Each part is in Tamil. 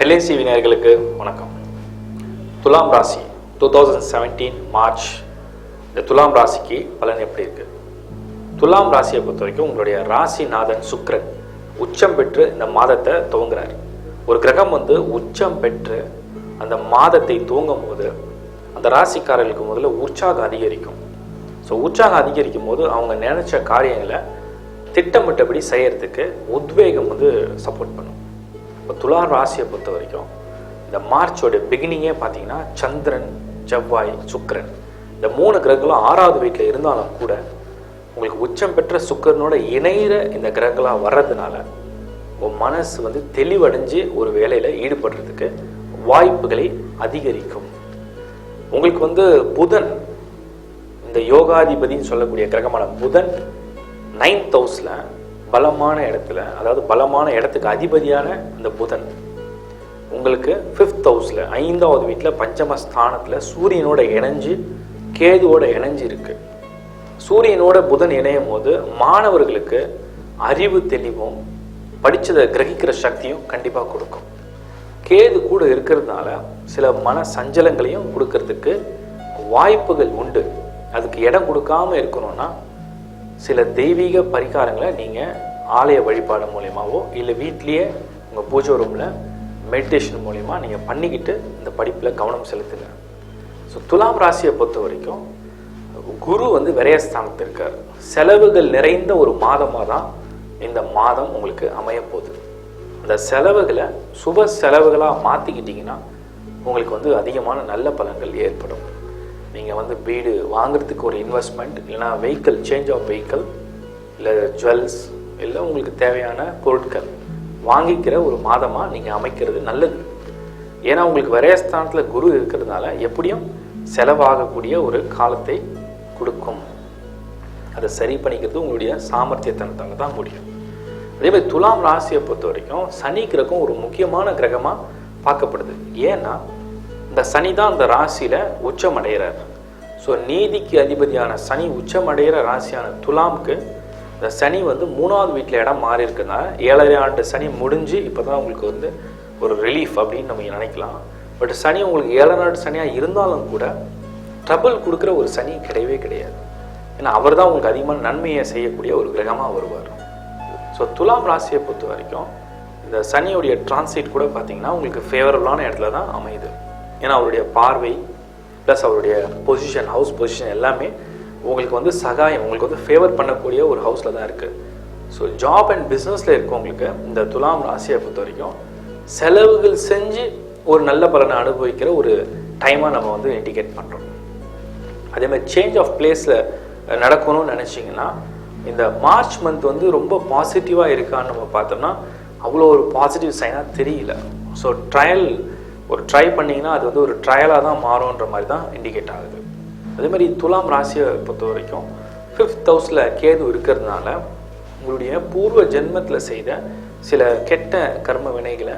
ஹெலேசி வினர்களுக்கு வணக்கம். துலாம் ராசி டூ தௌசண்ட் செவன்டீன் மார்ச். இந்த துலாம் ராசிக்கு பலன் எப்படி இருக்கு? துலாம் ராசியை பொறுத்த வரைக்கும் உங்களுடைய ராசிநாதன் சுக்ரன் உச்சம் பெற்று இந்த மாதத்தை துவங்குறார். ஒரு கிரகம் வந்து உச்சம் பெற்று அந்த மாதத்தை துவங்கும் போது அந்த ராசிக்காரர்களுக்கு முதல்ல உற்சாகம் அதிகரிக்கும். ஸோ உற்சாகம் அதிகரிக்கும் போது அவங்க நினைச்ச காரியங்களை திட்டமிட்டபடி செய்யறதுக்கு உத்வேகம் வந்து சப்போர்ட் பண்ணும். இப்போ துலா ராசியை பொறுத்த வரைக்கும் இந்த மார்ச்சோட பிகினிங்கே பார்த்தீங்கன்னா சந்திரன் செவ்வாய் சுக்கிரன். இந்த மூணு கிரகங்களும் ஆறாவது வீட்டில் இருந்தாலும் கூட உங்களுக்கு உச்சம் பெற்ற சுக்கிரனோட இணையிற இந்த கிரகங்களாக வர்றதுனால உங்கள் மனசு வந்து தெளிவடைஞ்சு ஒரு வேலையில் ஈடுபடுறதுக்கு வாய்ப்புகளை அதிகரிக்கும். உங்களுக்கு வந்து புதன் இந்த யோகாதிபதின்னு சொல்லக்கூடிய கிரகமான புதன் நைன்த் ஹவுஸில் பலமான இடத்துல அதாவது பலமான இடத்துக்கு அதிபதியான இந்த புதன் உங்களுக்கு ஃபிஃப்த் ஹவுஸில் ஐந்தாவது வீட்டில் பஞ்சம ஸ்தானத்தில் சூரியனோட இணைஞ்சு கேதுவோட இணைஞ்சு இருக்கு. சூரியனோட புதன் இணையும் போது மாணவர்களுக்கு அறிவு தெளிவும் படித்ததை கிரகிக்கிற சக்தியும் கண்டிப்பாக கொடுக்கும். கேது கூட இருக்கிறதுனால சில மன சஞ்சலங்களையும் கொடுக்கறதுக்கு வாய்ப்புகள் உண்டு. அதுக்கு இடம் கொடுக்காம இருக்கணும்னா சில தெய்வீக பரிகாரங்களை நீங்கள் ஆலய வழிபாடு மூலியமாவோ இல்லை வீட்லேயே உங்கள் பூஜை ரூமில் மெடிடேஷன் மூலிமா நீங்கள் பண்ணிக்கிட்டு இந்த படிப்பில் கவனம் செலுத்துங்க. ஸோ துலாம் ராசியை பொறுத்த வரைக்கும் குரு வந்து விரயஸ்தானத்தில் இருக்கார். செலவுகள் நிறைந்த ஒரு மாதமாக தான் இந்த மாதம் உங்களுக்கு அமைய போகுது. அந்த செலவுகளை சுப செலவுகளாக மாற்றிக்கிட்டிங்கன்னா உங்களுக்கு வந்து அதிகமான நல்ல பலன்கள் ஏற்படும். நீங்கள் வந்து வீடு வாங்குறதுக்கு ஒரு இன்வெஸ்ட்மெண்ட் இல்லைனா வெஹிக்கிள் சேஞ்ச் ஆஃப் வெஹிக்கிள் இல்லை ஜுவல்ஸ் இல்லை உங்களுக்கு தேவையான பொருட்கள் வாங்கிக்கிற ஒரு மாதமாக நீங்கள் அமைக்கிறது நல்லது. ஏன்னா உங்களுக்கு விரயஸ்தானத்தில் குரு இருக்கிறதுனால எப்படியும் செலவாகக்கூடிய ஒரு காலத்தை கொடுக்கும். அதை சரி பண்ணிக்கிறது உங்களுடைய சாமர்த்தியத்தனத்தால் தான் முடியும். அதே மாதிரி துலாம் ராசியை பொறுத்த வரைக்கும் சனி கிரகம் ஒரு முக்கியமான கிரகமாக பார்க்கப்படுது. ஏன்னா இந்த சனி தான் அந்த ராசியில் உச்சம் அடைகிறார் ஸோ நீதிக்கு அதிபதியான சனி உச்சம் அடைகிற ராசியான துலாம்க்கு இந்த சனி வந்து மூணாவது வீட்டில் இடம் மாறி ஏழரை ஆண்டு சனி முடிஞ்சு இப்போ தான் உங்களுக்கு வந்து ஒரு ரிலீஃப் அப்படின்னு நம்ம நினைக்கலாம். பட் சனி உங்களுக்கு ஏழரை ஆண்டு சனியாக இருந்தாலும் கூட ட்ரபிள் கொடுக்குற ஒரு சனி கிடையவே கிடையாது. ஏன்னா அவர் தான் உங்களுக்கு அதிகமான நன்மையை செய்யக்கூடிய ஒரு கிரகமாக வருவார். ஸோ துலாம் ராசியை பொறுத்த வரைக்கும் இந்த சனியுடைய டிரான்சிட் கூட பார்த்தீங்கன்னா உங்களுக்கு ஃபேவரபுளான இடத்துல தான் அமையுது. ஏன்னா அவருடைய பார்வை ப்ளஸ் அவருடைய பொசிஷன் ஹவுஸ் பொசிஷன் எல்லாமே உங்களுக்கு வந்து சகாயம் உங்களுக்கு வந்து ஃபேவர் பண்ணக்கூடிய ஒரு ஹவுஸில் தான் இருக்குது ஸோ ஜாப் அண்ட் பிஸ்னஸில் இருக்கவங்களுக்கு இந்த துலாம் ராசியை பொறுத்த வரைக்கும் செலவுகள் செஞ்சு ஒரு நல்ல பலனை அனுபவிக்கிற ஒரு டைமாக நம்ம வந்து இண்டிகேட் பண்ணுறோம் அதே மாதிரி சேஞ்ச் ஆஃப் பிளேஸில் நடக்கணும்னு நினச்சிங்கன்னா இந்த மார்ச் மந்த் வந்து ரொம்ப பாசிட்டிவாக இருக்கான்னு நம்ம பார்த்தோம்னா அவ்வளோ ஒரு பாசிட்டிவ் சைனாக தெரியல. ஸோ ட்ரையல் ஒரு ட்ரை பண்ணிங்கன்னா அது வந்து ஒரு ட்ரையலாக தான் மாறும்ன்ற மாதிரி தான் இண்டிகேட் ஆகுது. அதே மாதிரி துலாம் ராசியை பொறுத்த வரைக்கும் ஃபிஃப்த் ஹவுஸில் கேது இருக்கிறதுனால உங்களுடைய பூர்வ ஜென்மத்தில் செய்த சில கெட்ட கர்ம வினைகளை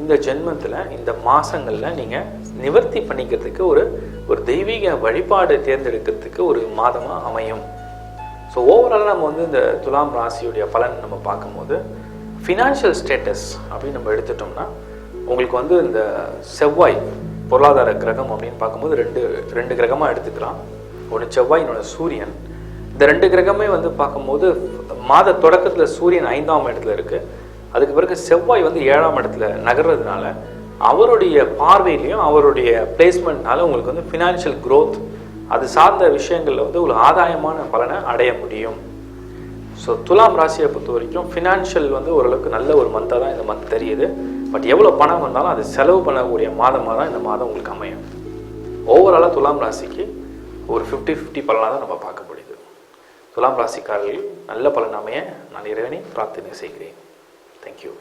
இந்த ஜென்மத்தில் இந்த மாதங்களில் நீங்கள் நிவர்த்தி பண்ணிக்கிறதுக்கு ஒரு ஒரு தெய்வீக வழிபாடு தேர்ந்தெடுக்கிறதுக்கு ஒரு மாதமாக அமையும். ஸோ ஓவராலாக நம்ம வந்து இந்த துலாம் ராசியுடைய பலன் நம்ம பார்க்கும்போது ஃபினான்ஷியல் ஸ்டேட்டஸ் அப்படின்னு நம்ம எடுத்துட்டோம்னா உங்களுக்கு வந்து இந்த செவ்வாய் பொருளாதார கிரகம் அப்படின்னு பார்க்கும்போது ரெண்டு ரெண்டு கிரகமாக எடுத்துக்கலாம். ஒன்று செவ்வாய் இன்னொன்று சூரியன். இந்த ரெண்டு கிரகமே வந்து பார்க்கும்போது மாத தொடக்கத்தில் சூரியன் ஐந்தாம் இடத்துல இருக்குது அதுக்கு பிறகு செவ்வாய் வந்து ஏழாம் இடத்துல நகர்றதுனால அவருடைய பார்வையிலையும் அவருடைய பிளேஸ்மெண்ட்னால உங்களுக்கு வந்து ஃபினான்ஷியல் க்ரோத் அது சார்ந்த விஷயங்களில் வந்து ஒரு ஆதாயமான பலனை அடைய முடியும். ஸோ துலாம் ராசியை பொறுத்த வரைக்கும் ஃபினான்ஷியல் வந்து ஓரளவுக்கு நல்ல ஒரு மந்தாக தான் இந்த மந்த் தெரியுது. பட் எவ்வளோ பணம் வந்தாலும் அது செலவு பண்ணக்கூடிய மாதமாக தான் இந்த மாதம் உங்களுக்கு அமையும். ஓவராலாக துலாம் ராசிக்கு ஒரு ஃபிஃப்டி ஃபிஃப்டி பலனாக தான் நம்ம பார்க்க முடியுது. துலாம் ராசிக்காரர்கள் நல்ல பலன் அமைய நான் இறைவனை பிரார்த்தனை செய்கிறேன். தேங்க்யூ